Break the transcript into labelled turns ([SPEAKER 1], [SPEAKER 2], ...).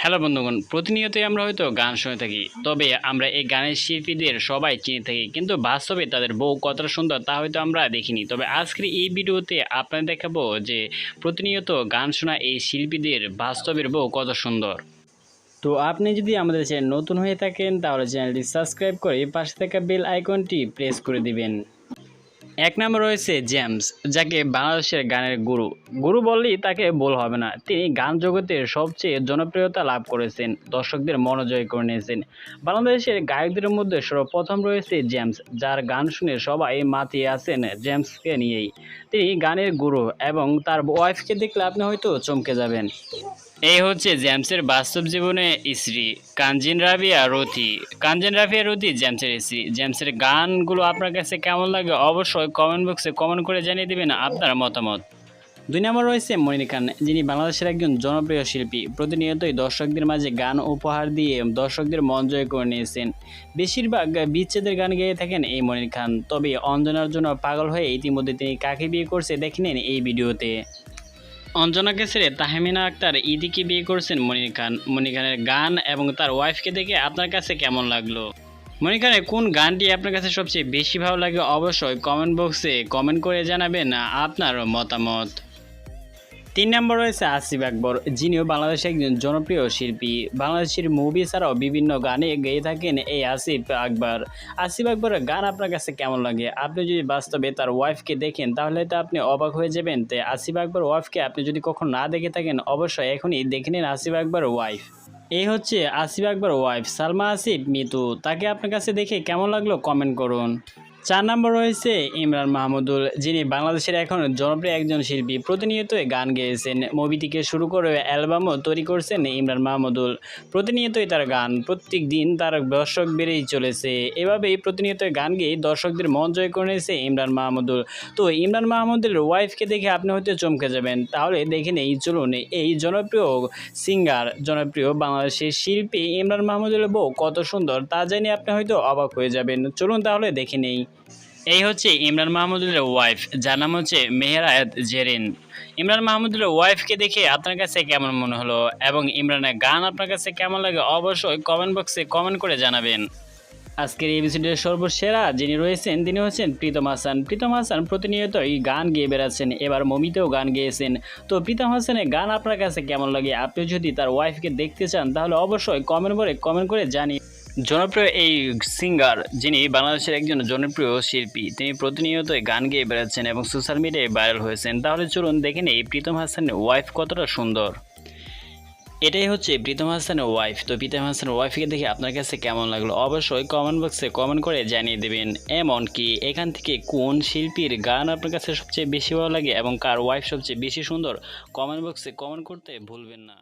[SPEAKER 1] Hello বন্ধুগণ, প্রতিনিয়তই আমরা হয়তো গান শুনে থাকি, তবে আমরা এই গানের শিল্পীদের সবাই চিনে থাকি, কিন্তু বাস্তবে তাদের বউ কতটা সুন্দর তা হয়তো আমরা দেখিনি। তবে আজকের এই ভিডিওতে আপনাদের দেখাবো যে প্রতিনিয়ত গান শোনা এই শিল্পীদের বাস্তবের বউ কত সুন্দর। তো আপনি যদি আমাদের চ্যানেল নতুন হয়ে থাকেন, তাহলে চ্যানেলটি সাবস্ক্রাইব করে পাশে থাকা বেল আইকনটি প্রেস করে দিবেন। এক নম্বর রয়েছে জেমস, যাকে বাংলাদেশের গানের গুরু। গুরু বললেই তাকে বল হবে না। তিনি গান জগতের সবচেয়ে জনপ্রিয়তা লাভ করেছেন, দর্শকদের মনোজয় করে নিয়েছেন। বাংলাদেশের গায়কদের মধ্যে সর্বপ্রথম রয়েছে জেমস, যার গান শুনে সবাই মাতিয়ে আছেন জেমসকে নিয়েই। তিনি গানের গুরু এবং তার ওয়াইফকে দেখলে আপনি হয়তো চমকে যাবেন। এই হচ্ছে জেমসের বাস্তব জীবনে স্ত্রী, কাঞ্জিন রাবিয়া রথি কাঞ্জিন রাবিয়া রথি জ্যামসের স্ত্রী। জ্যামসের গানগুলো আপনার কাছে কেমন লাগে অবশ্যই কমেন্ট বক্সে কমেন্ট করে জানিয়ে দেবেন আপনার মতামত। দুই নম্বর রয়েছে মনির খান, যিনি বাংলাদেশের একজন জনপ্রিয় শিল্পী। প্রতিনিয়তই দর্শকদের মাঝে গান উপহার দিয়ে দর্শকদের মন জয় করে নিয়েছেন। বেশিরভাগ বিচ্ছেদের গান গেয়ে থাকেন এই মনির খান। তবে অঞ্জনার জন্য পাগল হয়ে ইতিমধ্যে তিনি কাকে বিয়ে করছে দেখে নিন এই ভিডিওতে। অঞ্জনাকে কেসরে তাহমিনা আক্তার, ইদিকে বিয়ে করেছেন মনির খান। মনির খানের গান এবং তার ওয়াইফকে দেখে আপনার কাছে কেমন লাগল? মনির খানের কোন গানটি আপনার কাছে সবচেয়ে বেশি ভালো লাগে অবশ্যই কমেন্ট বক্সে কমেন্ট করে জানাবেন আপনার মতামত। তিন নম্বর রয়েছে আসিফ আকবর। যিনিও বাংলাদেশের একজন জনপ্রিয় শিল্পী। বাংলাদেশের মুভি ছাড়াও বিভিন্ন গানে গেয়ে থাকেন এই আসিফ আকবর। আসিফ আকবরের গান আপনার কাছে কেমন লাগে? আপনি যদি বাস্তবে তার ওয়াইফকে দেখেন, তাহলে তো আপনি অবাক হয়ে যাবেন। তো আসিফ আকবর ওয়াইফকে আপনি যদি কখনো না দেখে থাকেন, অবশ্যই এখনই দেখে নিন আসিফ আকবর ওয়াইফ এই হচ্ছে আসিফ আকবর ওয়াইফ সালমা আসিফ, মিতু। তাকে আপনার কাছে দেখে কেমন লাগল? কমেন্ট করুন। চার নম্বর রয়েছে ইমরান মাহমুদুল, যিনি বাংলাদেশের এখন জনপ্রিয় একজন শিল্পী। প্রতিনিয়তই গান গেয়েছেন মুভি থেকে শুরু করে অ্যালবামও তৈরি করছেন ইমরান মাহমুদুল। প্রতিনিয়তই তার গান, প্রত্যেক দিন তার দর্শক বেড়েই চলেছে। এভাবেই প্রতিনিয়ত গান গেয়ে দর্শকদের মন জয় করে নিয়েছে ইমরান মাহমুদুল। তো ইমরান মাহমুদুলের ওয়াইফকে দেখে আপনি হয়তো চমকে যাবেন। তাহলে দেখে নেই, চলুন এই জনপ্রিয় সিঙ্গার জনপ্রিয় বাংলাদেশের শিল্পী ইমরান মাহমুদুলের বউ কত সুন্দর তা জানিয়ে আপনি হয়তো অবাক হয়ে যাবেন। চলুন তাহলে দেখে নেই। এই হচ্ছে ইমরান মাহমুদুলের ওয়াইফ যার নাম হচ্ছে মেহেরায়াত জেরিন। ইমরান মাহমুদুলের ওয়াইফকে দেখে আপনার কাছে কেমন মনে হলো? এবং ইমরানের গান আপনার কাছে কেমন লাগে? অবশ্যই কমেন্ট বক্সে কমেন্ট করে জানাবেন। আজকের এই এপিসোডের সর্বসেরা যিনি রয়েছেন, তিনি হচ্ছেন প্রীতম হাসান। প্রীতম হাসান প্রতিনিয়তই গান গেয়ে বেড়াচ্ছেন, এবার মমিতেও গান গেয়েছেন। তো প্রীতম হাসানের গান আপনার কাছে কেমন লাগে? আপনি যদি তার ওয়াইফকে দেখতে চান, তাহলে অবশ্যই কমেন্ট করে কমেন্ট করে জানিয়ে জনপ্রিয় এই সিঙ্গার যিনি বাংলাদেশের একজন জনপ্রিয় শিল্পী, তিনি প্রতিনিয়তই গান গেয়ে বেড়াচ্ছেন এবং সোশ্যাল মিডিয়ায় ভাইরাল হয়েছেন। তাহলে চলুন দেখে নেই প্রীতম হাসানের ওয়াইফ কতটা সুন্দর। এটাই হচ্ছে প্রীতম হাসানের ওয়াইফ তো প্রীতম হাসানের ওয়াইফকে দেখে আপনার কাছে কেমন লাগল? অবশ্যই কমেন্ট বক্সে কমেন্ট করে জানিয়ে দেবেন এমন কি এখান থেকে কোন শিল্পীর গান আপনার কাছে সবচেয়ে বেশি ভালো লাগে এবং কার ওয়াইফ সবচেয়ে বেশি সুন্দর কমেন্ট বক্সে কমেন্ট করতে ভুলবেন না।